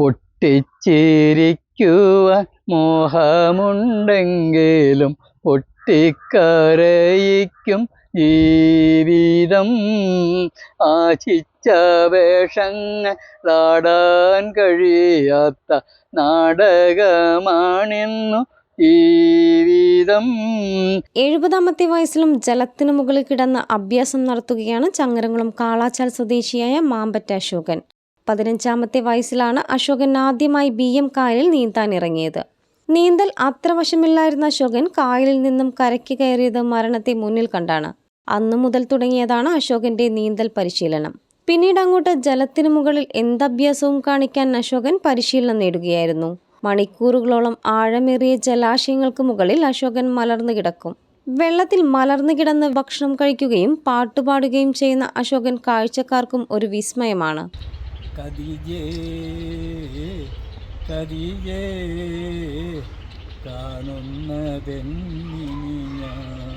പൊട്ടിച്ചിരിക്കുവാൻ മോഹമുണ്ടെങ്കിലും പൊട്ടിക്കരയിക്കും ജീവിതം. ആശിച്ച വേഷങ്ങളാടാൻ കഴിയാത്ത നാടകമാണിന്നു ജീവിതം. എഴുപതാമത്തെ വയസ്സിലും ജലത്തിനു മുകളിൽ കിടന്ന് അഭ്യാസം നടത്തുകയാണ് ചങ്ങരംകുളം കാളാച്ചാൽ സ്വദേശിയായ മാമ്പറ്റ അശോകൻ. പതിനഞ്ചാമത്തെ വയസ്സിലാണ് അശോകൻ ആദ്യമായി ബി എം കായലിൽ നീന്താൻ ഇറങ്ങിയത്. നീന്തൽ അത്ര വശമില്ലായിരുന്ന അശോകൻ കായലിൽ നിന്നും കരയ്ക്ക് കയറിയത് മരണത്തെ മുന്നിൽ കണ്ടാണ്. അന്നു മുതൽ തുടങ്ങിയതാണ് അശോകന്റെ നീന്തൽ പരിശീലനം. പിന്നീട് അങ്ങോട്ട് ജലത്തിനു മുകളിൽ എന്തഭ്യാസവും കാണിക്കാൻ അശോകൻ പരിശീലനം നേടുകയായിരുന്നു. മണിക്കൂറുകളോളം ആഴമേറിയ ജലാശയങ്ങൾക്ക് മുകളിൽ അശോകൻ മലർന്നു കിടക്കും. വെള്ളത്തിൽ മലർന്നു കിടന്ന് ഭക്ഷണം കഴിക്കുകയും പാട്ടുപാടുകയും ചെയ്യുന്ന അശോകൻ കാഴ്ചക്കാർക്കും ഒരു വിസ്മയമാണ്. കതിജേ കതിജേ കാണുന്നതെന്നിനി ഞാൻ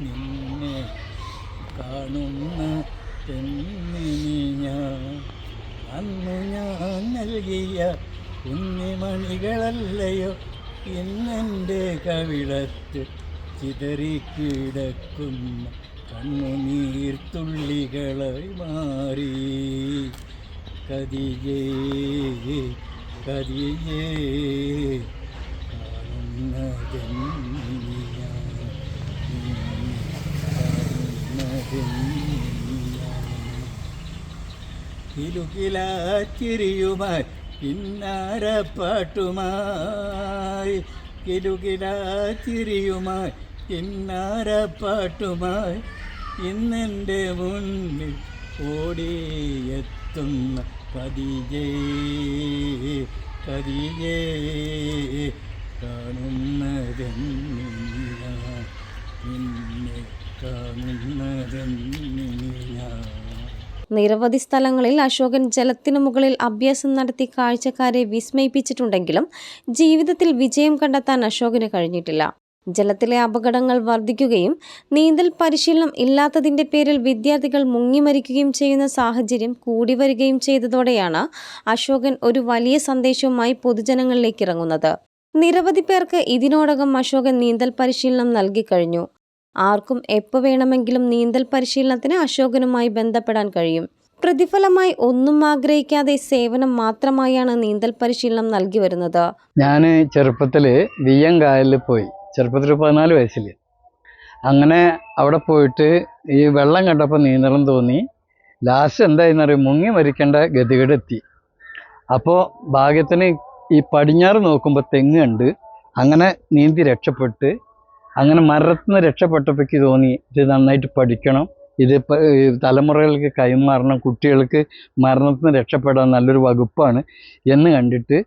നിന്നെ കാണുന്ന തെന്നിനി ഞാൻ. അന്നു ഞാൻ നൽകിയ കുഞ്ഞിമണികളല്ലയോ ഇന്നെന്റെ കവിളത്ത് ചിതറിക്കിടക്കുന്ന കണ്ണുനീർത്തുള്ളികളായി മാറി. കതിയേ കതിയേ കാണുന്നതെന്നിയാ കിലുകിലാച്ചിരിയുമായി കിന്നാരപ്പാട്ടുമായി. കിലുകിലാച്ചിരിയുമായി കിന്നാരപ്പാട്ടുമായി. ഇന്നെന്റെ മുന്നിൽ ഓടിയെത്തുന്ന കതിജേ കതിജേ കാണുന്നതെന്നില്ല. നിന്നെ കാണുന്നതെന്നില്ല. നിരവധി സ്ഥലങ്ങളിൽ അശോകൻ ജലത്തിനു മുകളിൽ അഭ്യാസം നടത്തി കാഴ്ചക്കാരെ വിസ്മയിപ്പിച്ചിട്ടുണ്ടെങ്കിലും ജീവിതത്തിൽ വിജയം കണ്ടെത്താൻ അശോകന് കഴിഞ്ഞിട്ടില്ല. ജലത്തിലെ അപകടങ്ങൾ വർദ്ധിക്കുകയും നീന്തൽ പരിശീലനം ഇല്ലാത്തതിന്റെ പേരിൽ വിദ്യാർത്ഥികൾ മുങ്ങിമരിക്കുകയും ചെയ്യുന്ന സാഹചര്യം കൂടി വരികയും ചെയ്തതോടെയാണ് അശോകൻ ഒരു വലിയ സന്ദേശവുമായി പൊതുജനങ്ങളിലേക്ക് ഇറങ്ങുന്നത്. നിരവധി പേർക്ക് ഇതിനോടകം അശോകൻ നീന്തൽ പരിശീലനം നൽകിക്കഴിഞ്ഞു ആർക്കും എപ്പോൾ വേണമെങ്കിലും നീന്തൽ പരിശീലനത്തിന് അശോകനുമായി ബന്ധപ്പെടാൻ കഴിയും. പ്രതിഫലമായി ഒന്നും ആഗ്രഹിക്കാതെ സേവനം മാത്രമായാണ് നീന്തൽ പരിശീലനം നൽകി വരുന്നത്. ഞാൻ ചെറുപ്പത്തിൽ വിയ്യം കായലിൽ പോയി. ചെറുപ്പത്തിൽ പതിനാല് വയസ്സിൽ അങ്ങനെ അവിടെ പോയിട്ട് ഈ വെള്ളം കണ്ടപ്പോൾ നീന്തണം തോന്നി. ലാസ്റ്റ് എന്തായെന്ന് അറിയാം മുങ്ങി മരിക്കേണ്ട ഗതികേടെത്തി. അപ്പോൾ ഭാഗ്യത്തിന് ഈ പടിഞ്ഞാറ് നോക്കുമ്പോൾ തെങ്ങുണ്ട് അങ്ങനെ നീന്തി രക്ഷപ്പെട്ട് അങ്ങനെ മരത്തിൽ നിന്ന് തോന്നി ഇത് നന്നായിട്ട് പഠിക്കണം. ഇത് തലമുറകൾക്ക് കൈമാറണം കുട്ടികൾക്ക് മരണത്തിൽ നിന്ന് രക്ഷപ്പെടാൻ നല്ലൊരു വകുപ്പാണ് എന്ന് കണ്ടിട്ട്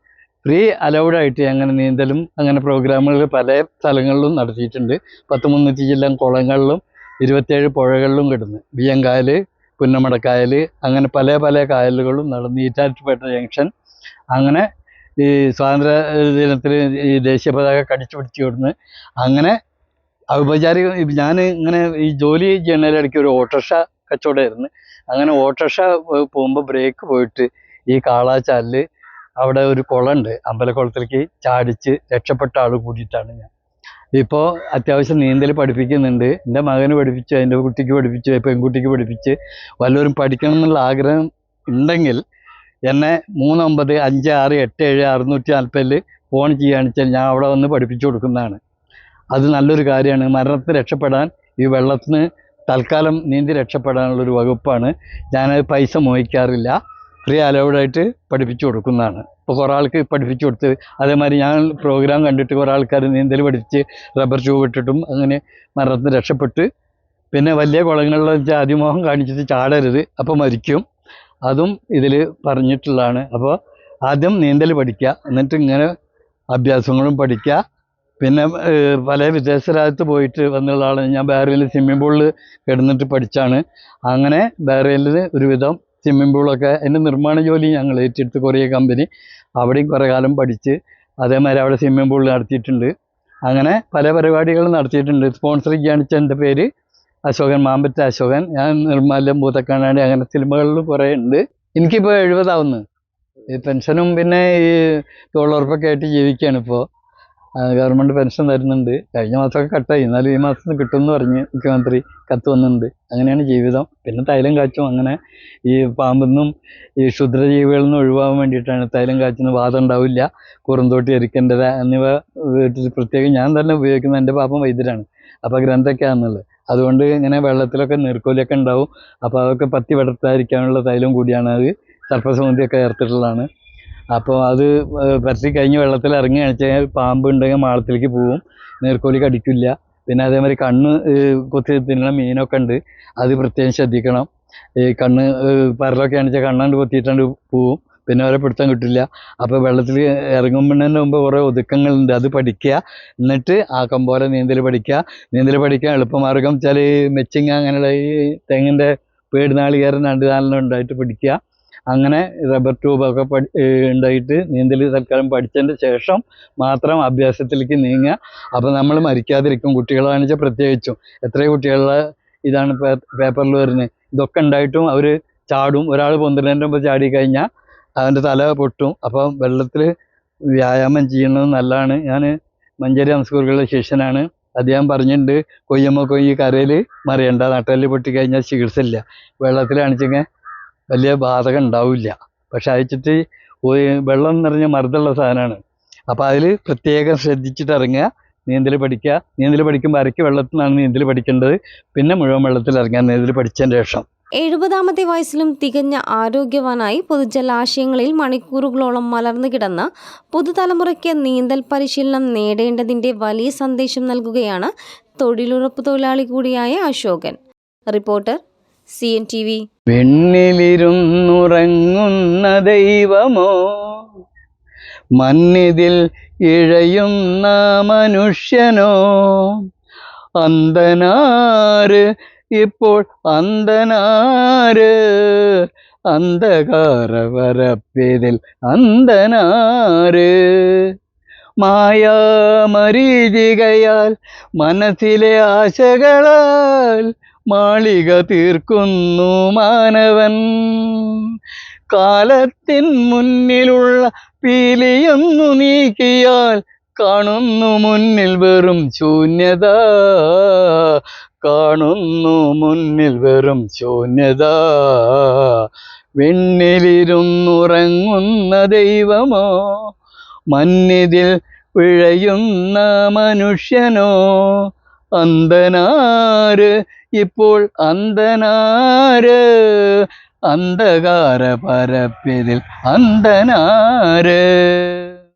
ഫ്രീ അലൗഡായിട്ട് അങ്ങനെ നീന്തലും അങ്ങനെ പ്രോഗ്രാമുകൾ പല സ്ഥലങ്ങളിലും നടത്തിയിട്ടുണ്ട്. പത്ത് മുന്നൂറ്റി ജില്ലം കുളങ്ങളിലും ഇരുപത്തേഴ് പുഴകളിലും കിടന്ന്. ബിയങ്കായൽ പുന്നമടക്കായൽ അങ്ങനെ പല പല കായലുകളും നടന്ന് ഈറ്റാറ്റുപേട്ട ജംഗ്ഷൻ. അങ്ങനെ ഈ സ്വാതന്ത്ര്യ ദിനത്തിൽ ഈ ദേശീയ പതാക കടിച്ചു പിടിച്ച് കിടന്ന് അങ്ങനെ ഔപചാരിക ഞാൻ ഇങ്ങനെ ഈ ജോലി ചെയ്യുന്നതിനിടയ്ക്ക് ഒരു ഓട്ടോറിക്ഷ കച്ചവടമായിരുന്നു. അങ്ങനെ ഓട്ടോറിക്ഷ പോകുമ്പോൾ ബ്രേക്ക് പോയിട്ട് ഈ കാളാച്ചാലിൽ അവിടെ ഒരു കുളമുണ്ട് അമ്പലക്കുളത്തിലേക്ക് ചാടിച്ച് രക്ഷപ്പെട്ട ആൾ കൂടിയിട്ടാണ് ഞാൻ. ഇപ്പോൾ അത്യാവശ്യം നീന്തൽ പഠിപ്പിക്കുന്നുണ്ട്. എന്റെ മകന് പഠിപ്പിച്ചു എന്റെ കുട്ടിക്ക് പഠിപ്പിച്ചു പെൺകുട്ടിക്ക് പഠിപ്പിച്ച് വല്ലവരും പഠിക്കണം എന്നുള്ള ആഗ്രഹം ഉണ്ടെങ്കിൽ എന്നെ മൂന്നൊമ്പത് അഞ്ച് ആറ് എട്ട് ഏഴ് അറുന്നൂറ്റി നാൽപ്പതിൽ ഫോൺ ചെയ്യുകയാണെന്ന് വെച്ചാൽ ഞാൻ അവിടെ വന്ന് പഠിപ്പിച്ചു കൊടുക്കുന്നതാണ്. അത് നല്ലൊരു കാര്യമാണ്. മരണത്തിന് രക്ഷപ്പെടാൻ ഈ വെള്ളത്തിന് തൽക്കാലം നീന്തി രക്ഷപ്പെടാനുള്ളൊരു വകുപ്പാണ്. ഞാനത് പൈസ മോഹിക്കാറില്ല. ഫ്രീ അലൗഡായിട്ട് പഠിപ്പിച്ചു കൊടുക്കുന്നതാണ്. ഇപ്പോൾ കുറേ ആൾക്ക് പഠിപ്പിച്ചു കൊടുത്ത് അതേമാതിരി ഞാൻ പ്രോഗ്രാം കണ്ടിട്ട് കുറേ ആൾക്കാർ നീന്തൽ പഠിപ്പിച്ച് റബ്ബർ ട്യൂബ് ഇട്ടിട്ടും അങ്ങനെ മരണത്തിന് രക്ഷപ്പെട്ട് പിന്നെ വലിയ കുളങ്ങളിൽ വെച്ചാൽ കാണിച്ചിട്ട് ചാടരുത് അപ്പോൾ മരിക്കും. അതും ഇതിൽ പറഞ്ഞിട്ടുള്ളതാണ്. അപ്പോൾ ആദ്യം നീന്തൽ പഠിക്കുക എന്നിട്ട് ഇങ്ങനെ അഭ്യാസങ്ങളും പഠിക്കുക പിന്നെ പല വിദേശ രാജ്യത്ത് പോയിട്ട് വന്നുള്ള ആളാണ് ഞാൻ ബഹ്റൈനിൽ സ്വിമ്മിംഗ് പൂളിൽ കിടന്നിട്ട് പഠിച്ചാണ്. അങ്ങനെ ബഹ്റൈനിൽ ഒരുവിധം സ്വിമ്മിംഗ് പൂളൊക്കെ അതിന്റെ നിർമ്മാണ ജോലി ഞങ്ങൾ ഏറ്റെടുത്ത് കൊറിയ കമ്പനി അവിടെയും കുറേ കാലം പഠിച്ച് അതേമാതിരി അവിടെ സ്വിമ്മിംഗ് പൂൾ നടത്തിയിട്ടുണ്ട്. അങ്ങനെ പല പരിപാടികളും നടത്തിയിട്ടുണ്ട്. സ്പോൺസർ ചെയ്യാണിച്ച എന്റെ പേര് അശോകൻ മാമ്പറ്റ അശോകൻ. ഞാൻ നിർമ്മാല്യം ഭൂതക്കണ്ണാടി അങ്ങനെ സിനിമകളിൽ കുറേ ഉണ്ട്. എനിക്കിപ്പോൾ എഴുപതാവുന്നു. ഈ പെൻഷനും പിന്നെ ഈ തൊഴിലുറപ്പൊക്കെ ആയിട്ട് ജീവിക്കുകയാണ് ഇപ്പോൾ ഗവൺമെന്റ് പെൻഷൻ തരുന്നുണ്ട്. കഴിഞ്ഞ മാസമൊക്കെ കട്ടായി എന്നാലും ഈ മാസം കിട്ടുമെന്ന് പറഞ്ഞ് മുഖ്യമന്ത്രി കത്ത് വന്നിട്ടുണ്ട്. അങ്ങനെയാണ് ജീവിതം. പിന്നെ തൈലം കാച്ചും. അങ്ങനെ ഈ പാമ്പിന്നും ഈ ക്ഷുദ്രജീവികളിൽ നിന്ന് ഒഴിവാകാൻ വേണ്ടിയിട്ടാണ് തൈലം കാച്ചുന്ന വാദം ഉണ്ടാവില്ല. കുറുന്തോട്ടി എരിക്കേണ്ടത് എന്നിവ വീട്ടിൽ പ്രത്യേകം ഞാൻ തന്നെ ഉപയോഗിക്കുന്ന എന്റെ പാപ്പം വൈദ്യരാണ്. അപ്പോൾ ഗ്രന്ഥൊക്കെയാണെന്നുള്ളത് അതുകൊണ്ട് ഇങ്ങനെ വെള്ളത്തിലൊക്കെ നീർക്കോലിയൊക്കെ ഉണ്ടാവും. അപ്പോൾ അതൊക്കെ പത്തി വിടർത്താതിരിക്കാനുള്ള തൈലം കൂടിയാണ് അത്. സർപ്പസമുദ്രയൊക്കെ ചേർത്തിട്ടുള്ളതാണ് അപ്പോൾ അത് പരത്തി കഴിഞ്ഞ് വെള്ളത്തിൽ ഇറങ്ങി കഴിഞ്ഞാൽ പാമ്പ് ഉണ്ടെങ്കിൽ മാളത്തിലേക്ക് പോവും. നീർക്കോലി കടിക്കില്ല പിന്നെ അതേമാതിരി കണ്ണ് കൊത്തി തിന്നുന്ന മീനൊക്കെ ഉണ്ട്. അത് പ്രത്യേകം ശ്രദ്ധിക്കണം. ഈ കണ്ണ് പരലൊക്കെ ആണെച്ചാൽ കണ്ണാണ്ട് കൊത്തിയിട്ടാണ്ട് പോവും. പിന്നെ അവരെ പിടുത്തം കിട്ടില്ല. അപ്പോൾ വെള്ളത്തിൽ ഇറങ്ങുമ്പോഴതിന് മുമ്പ് കുറേ ഒതുക്കങ്ങളുണ്ട്. അത് പഠിക്കുക. എന്നിട്ട് ആക്കം പോലെ നീന്തൽ പഠിക്കുക. നീന്തൽ പഠിക്കാൻ എളുപ്പമാർഗം വെച്ചാൽ മെച്ചിങ്ങ അങ്ങനെയുള്ള ഈ തെങ്ങിന്റെ പേട് നാളികേരം രണ്ട് നാലെണ്ണം ഉണ്ടായിട്ട് പഠിക്കുക അങ്ങനെ റബ്ബർ ട്യൂബൊക്കെ പഠി ഉണ്ടായിട്ട് നീന്തൽ തൽക്കാലം പഠിച്ചതിന് ശേഷം മാത്രം അഭ്യാസത്തിലേക്ക് നീങ്ങുക. അപ്പോൾ നമ്മൾ മരിക്കാതിരിക്കും. കുട്ടികളാണെന്ന് വെച്ചാൽ പ്രത്യേകിച്ചും. എത്ര കുട്ടികളുടെ ഇതാണ് പേപ്പറിൽ വരുന്നത് ഇതൊക്കെ ഉണ്ടായിട്ടും അവർ ചാടും. ഒരാൾ പൊന്തിരന്റെ മുമ്പ് ചാടി കഴിഞ്ഞാൽ അവന്റെ തല പൊട്ടും. അപ്പം വെള്ളത്തിൽ വ്യായാമം ചെയ്യുന്നത് നല്ലതാണ്. ഞാൻ മഞ്ചേരി സംസ്കൂറുകളുടെ ശിഷ്യനാണ്. അദ്ദേഹം പറഞ്ഞിട്ടുണ്ട് കൊയ്യമ്മ കൊയ്യ് കരയിൽ മറിയണ്ട. നട്ടൽ പൊട്ടിക്കഴിഞ്ഞാൽ ചികിത്സ ഇല്ല വെള്ളത്തിലാണിച്ചെങ്കിൽ വലിയ ബാധകം ഉണ്ടാവില്ല. പക്ഷെ അയച്ചിട്ട് വെള്ളം നിറഞ്ഞ മരുതുള്ള സാധനമാണ്. അപ്പോൾ അതിൽ പ്രത്യേകം ശ്രദ്ധിച്ചിട്ട് ഇറങ്ങുക നീന്തൽ പഠിക്കുക. നീന്തൽ പഠിക്കുമ്പോൾ അരയ്ക്ക് വെള്ളത്തിൽ നിന്നാണ് നീന്തൽ പഠിക്കേണ്ടത്. പിന്നെ മുഴുവൻ വെള്ളത്തിൽ ഇറങ്ങാൻ നീന്തൽ പഠിച്ചതിന് ശേഷം. എഴുപതാമത്തെ വയസ്സിലും തികഞ്ഞ ആരോഗ്യവാനായി പൊതുജലാശയങ്ങളിൽ മണിക്കൂറുകളോളം മലർന്നു കിടന്ന പുതുതലമുറയ്ക്ക് നീന്തൽ പരിശീലനം നേടേണ്ടതിന്റെ വലിയ സന്ദേശം നൽകുകയാണ് തൊഴിലുറപ്പ് തൊഴിലാളി കൂടിയായ Ashokan. Reporter C N T V വെണ്ണിലിരുന്നുറങ്ങുന്ന ദൈവമോ? മന്നിതിൽ ഇഴയുന്ന മനുഷ്യനോ? അന്തനാര് ഇപ്പോൾ അന്തനാര് അന്ധകാരവരപ്പിതിൽ അന്തനാര് മായാമരീചികയാൽ മനസ്സിലെ ആശകളാൽ മാളിക തീർക്കുന്നു മാനവൻ. കാലത്തിൻ മുന്നിലുള്ള പീലിയൊന്നു നീക്കിയാൽ കാണുന്നു മുന്നിൽ വെറും ശൂന്യത. കാണുന്നു മുന്നിൽ വെറും ശൂന്യത. വെണ്ണിലിരുന്നുറങ്ങുന്ന ദൈവമോ? മന്നിതിൽ പിഴയുന്ന മനുഷ്യനോ? അന്തനാര് ഇപ്പോൾ അന്തനാര് അന്ധകാര പരപ്പിതിൽ അന്തനാര്